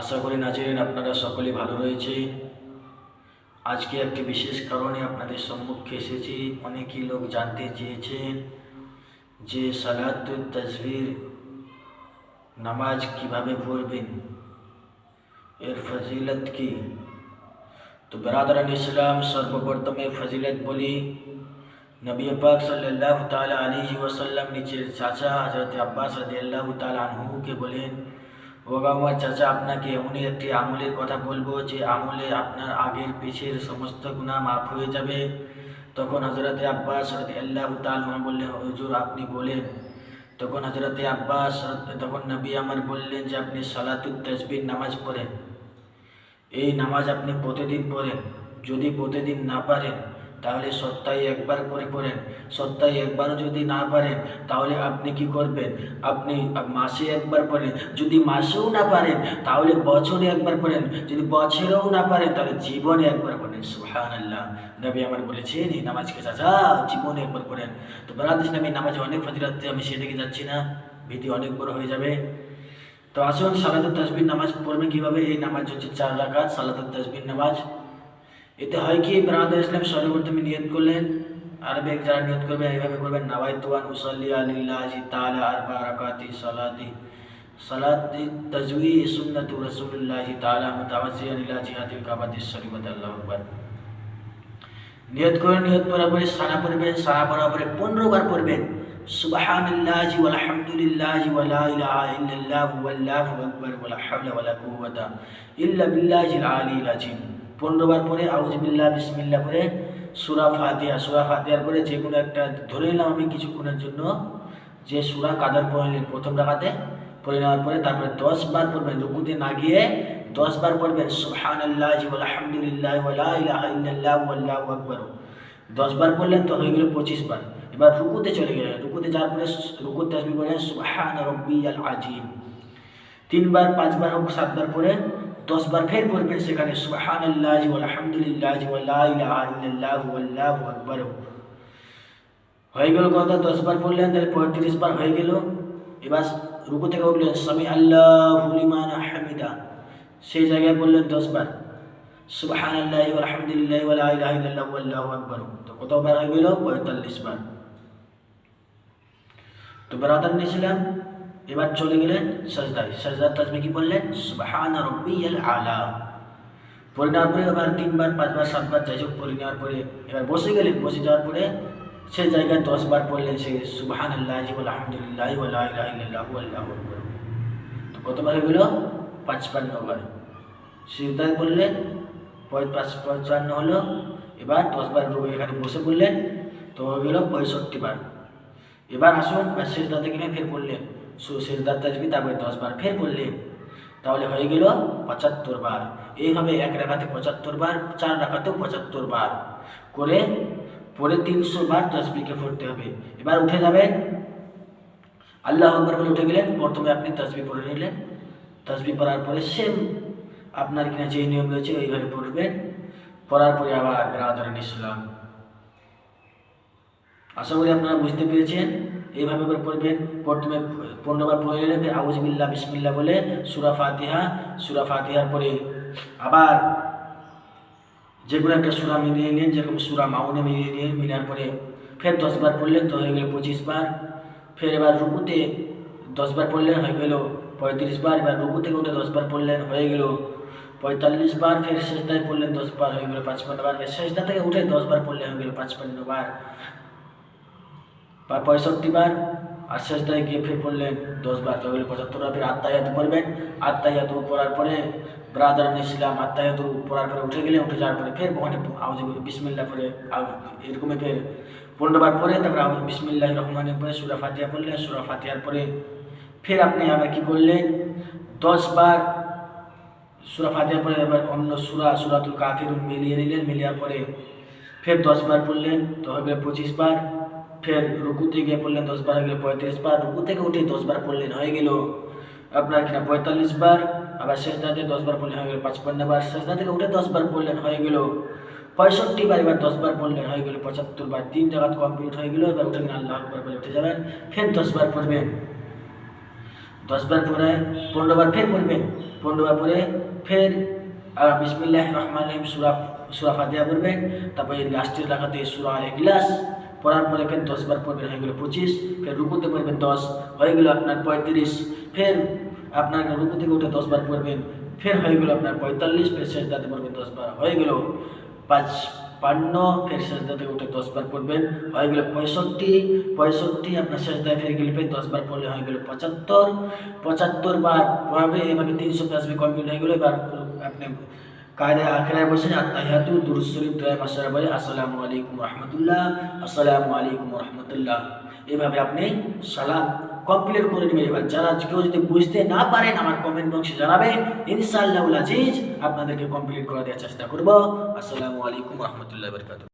আশা করি নাজিরেন, আপনারা সকলে ভালো রয়েছে। আজকে একটি বিশেষ কারণে আপনাদের সম্মুখে এসেছি। অনেকই লোক জানতে চেয়েছেন যে সালাতুল তসবির নামাজ কীভাবে পড়বেন, এর ফজিলত কি? তো বেরাদারান ইসলাম সর্বপ্রথমে ফজিলত বলি নবী পাক সাল্লাল্লাহু তাআলা আলাইহি ওয়াসাল্লাম নিচের চাচা হযরত আব্বাস রাদিয়াল্লাহু তাআলা আনহুকে বলেন, ও আমার চাচা, আপনাকে এমনই একটি আমলের কথা বলব যে আমলে আপনার আগের পিছের সমস্ত গুনাহ মাফ হয়ে যাবে। তখন হজরতে আব্বাস রাদিয়াল্লাহু তাআলা বললেন, হুজুর, আপনি বলেন। তখন হজরতে আব্বাস, তখন নবী আমার বললেন যে, আপনি সালাতুত তাসবিহ নামাজ পড়েন। এই নামাজ আপনি প্রতিদিন পড়েন। যদি প্রতিদিন না পারেন তাহলে সপ্তাহে একবার করে পড়েন সপ্তাহে একবারও যদি না পারেন, তাহলে আপনি কি করবেন? আপনি মাসে একবার পড়েন। যদি মাসেও না পারেন, তাহলে বছরে একবার পড়েন। যদি বছরেও না পারেন, তাহলে জীবনে একবার পড়েন। সুহান আল্লাহ নবী আমার বলেছেন, এই নামাজকে চাচা, জীবনে একবার পড়েন। তো বরাদ ইসলামী নামাজে অনেক ফজিলাতে আমি সেদিকে যাচ্ছি না। ভীতি অনেক বড় হয়ে যাবে। তো আসুন সালাতুল তাসবির নামাজ পড়বেন কীভাবে? এই নামাজ হচ্ছে চার রাকাত সালাতুল তাসবির নামাজ। এতে হয় কি, ব্রাদার ইসলাম সর্বপ্রথমে নিয়ত করলেন আরবে যারা নিয়ত করবেন এইভাবে করবেন নাওয়াই তুয়ান উসল্লি আলিল্লাহি তাআলা আরবা রাকাতি সালাতি। সালাতি তাজউই সুন্নাতু রাসূলুল্লাহি তাআলা মুতাওয়াজ্জিয়ান ইলা জিহাতিল কাবাতিস শরীফাত আল্লাহু আকবার। নিয়ত করে নিয়ত পরে সানা পড়বেন, সানা পরে পনেরো বার পড়বেন। সুবহানাল্লাহি ওয়ালহামদুলিল্লাহি ওয়ালা ইলাহা ইল্লাল্লাহু ওয়াল্লাহু আকবার ওয়ালা হাওলা ওয়ালা কুওয়াতা ইল্লা বিল্লাহিল আলিয়্যিল আযীম। পনেরো বার পরে আউজবিল্লাহ বিসমিল্লাহ করে সুরা ফাতিহা, সুরা ফাতিহার পরে যে কোনো একটা ধরে নিলাম আমি কিছুক্ষণের জন্য, যে সুরা কাদার পড়ে প্রথম রাখাতে পড়ে নেওয়ার পরে তারপরে দশ বার পড়বেন, রুকুতে না গিয়ে দশ বার পড়বেন সুবহান আল্লাহ দশ বার পড়লেন তো হয়ে গেল পঁচিশ বার এবার রুকুতে চলে গেলেন, রুকুতে যাওয়ার পরে রুকুতে আসবি বলেন সুবহান রব্বিয়াল আজিম তিনবার, পাঁচবার হোক, সাতবার পরে দশ বার ফের পড়বেন সেখানে সুবহান আল্লাহ আলহামদুলিল্লাহ আল্লাহু আকবার। হয়ে গেল কথা, দশ বার পড়লেন, তাহলে পঁয়ত্রিশ বার হয়ে গেল। এবার রুকু থেকে উঠলেন স্বামী আল্লাহ হামিদা। সেই জায়গায় বললেন দশ বার সুবহান আল্লাহ আলহামদুলিল্লাহ ইল্লাল্লাহু আল্লাহু আকবার। তো কতবার হয়ে গেল? পঁয়তাল্লিশ বার। তো বেরাদার নিয়েছিলাম এবার চলে গেলেন সাজদায়। সাজদার তাজমে কি বললেন? সুবহান রব্বিয়াল আলা। পড়ে নেওয়ার পরে এবার তিনবার, পাঁচবার, সাতবার, যাই হোক, পড়ে নেওয়ার পরে এবার বসে গেলেন। বসে যাওয়ার পরে সে জায়গায় দশবার পড়লেন সে সুবহান আল্লাহ আলহামদুলিল্লাহ আল্লাহু আকবার। তো কতবার হয়ে গেল? পাঁচপান্ন বার সিজদায় বললেন পাঁচ পঞ্চান্ন হলো। এবার দশবার এখানে বসে পড়লেন। তো হয়ে গেল পঁয়ষট্টি বার এবার আসুন শেষ দাঁতে গেলে ফের পড়লেন। দাঁত আসবি, তারপরে দশ বার ফের পড়লেন তাহলে হয়ে গেল পঁচাত্তর বার। এইভাবে এক রাখাতে পঁচাত্তর বার, চার রাখাতেও পঁচাত্তর বার। করে পরে তিনশো বার তসবিকে পড়তে হবে। এবার উঠে যাবেন। আল্লাহ আকবর বলে উঠে গেলেন, প্রথমে আপনি তসবি পড়ে নিলেন। তসবি পড়ার পরে সেম আপনার কিনা যে নিয়ম রয়েছে, ওইভাবে পড়বেন। পড়ার পরে আবার বেড়াধরেন ইসলাম। আশা করি আপনারা বুঝতে পেরেছেন। এইভাবে করে পড়বেন। প্রথমে পনেরোবার পড়ে নিলেন আউজবিল্লা বিসমিল্লা বলে সুরা ফাতিহা, সুরা ফাতিহার পরে আবার যে কোনো একটা সুরা মিলিয়ে নিন যেরকম সুরা মাউনে মিলিয়ে নিলেন মিলার পরে ফের দশবার পড়লেন তো হয়ে গেল পঁচিশ বার ফের এবার রুকুতে দশবার পড়লেন হয়ে গেল পঁয়ত্রিশ বার এবার রুকু থেকে উঠে দশবার পড়লেন হয়ে গেল পঁয়তাল্লিশ বার ফের শেষদায় পড়লেন দশ বার হয়ে গেল পাঁচপান্ন বার ফের শেষদা থেকে উঠে দশবার পড়লে হয়ে গেল পাঁচপান্ন বার বা পঁয়ষট্টি বার আর শেষদায় গিয়ে ফের পড়লেন দশ বার তো গেল পঁচাত্তর ফের আত্মায়াত পড়বেন। আত্মায়াত পড়ার পরে ব্রাদার ইসলাম আত্মায়াত পড়ার পরে উঠে গেলে উঠে যাওয়ার পরে ফের ওখানে আওয়াজ বিসমিল্লা করে এরকমই ফের পনেরো বার পরে তারপরে আওয়াজ বিসমিল্লাহ রহমানের পরে সুরা ফাতিয়া পড়লেন। সুরা ফাতিয়ার পরে ফের আপনি আবার কি করলেন? দশ বার সুরা ফাতিয়া পরে এবার অন্য সুরা, সুরাতুল কাফির মিলিয়ে নিলেন মিলিয়ার পরে ফের দশ বার পড়লেন তো গেলে পঁচিশ বার। ফের রুকুতে গিয়ে পড়লেন দশ বার হয়ে গেলে পঁয়ত্রিশ বার, রুকু থেকে উঠে দশ বার পড়লেন হয়ে গেল। আপনার কিনা পঁয়তাল্লিশ বার? আবার শেষ দাঁতে দশ বার পড়লেন হয়ে গেল পাঁচপান্ন বার, শেষ দাঁত থেকে উঠে দশ বার পড়লেন হয়ে গেল। পঁয়ষট্টি বার এবার দশ বার পড়লেন হয়ে গেল, পঁচাত্তর বার। তিন জায়গা কমপ্লিট হয়ে গেল, এবার উঠে গেলেন আল্লাহ আকবর বলে উঠে যাবেন, ফের দশ বার পড়বেন। দশ বার পরে পনেরো বার ফের পড়বেন, পনেরো বার পরে ফের বিসমিল্লাহ রহমান রহিম সুরা সুরা ফাতিহা পড়বেন, তারপরে লাস্টের লাগাতে সুরা এগলাস পড়ার পরে ফের দশ বার পড়বেন, হয়ে গেল পঁচিশ, ফের রুকুতে পড়বেন দশ, হয়ে গেল আপনার পঁয়ত্রিশ, ফের আপনার রুকু থেকে উঠে দশ বার পড়বেন, ফের হয়ে গেল আপনার পঁয়তাল্লিশ, ফের শেষ দাঁতে পড়বেন দশ বার, হয়ে গেল পাঁচ পান্ন ফের শেষ দাঁতে উঠে দশ বার পড়বেন, হয়ে গেল পঁয়ষট্টি পঁয়ষট্টি আপনার শেষ দায় ফের গেলে ফের দশ বার পড়লে হয়ে গেল পঁচাত্তর পঁচাত্তর বার পড়বে, এভাবে তিনশো আসবে কমপ্লিট হয়ে গেলো, এবার আপনি কায়দায় আখেরায় বসে আত্মাহাতু দুরুশরীফ দয়া দোয়া বলে আসসালামু আলাইকুম রহমতুল্লাহ, আসসালামু আলাইকুম রহমতুল্লাহ। এভাবে আপনি সালাম কমপ্লিট করে নেবেন। এবার যারা কেউ যদি বুঝতে না পারেন আমার কমেন্ট বক্সে জানাবে ইনশাআল্লাহ আজিজ আপনাদেরকে কমপ্লিট করে দেওয়ার চেষ্টা করব। আসসালামু আলাইকুম রহমতুল্লাহ বরকাত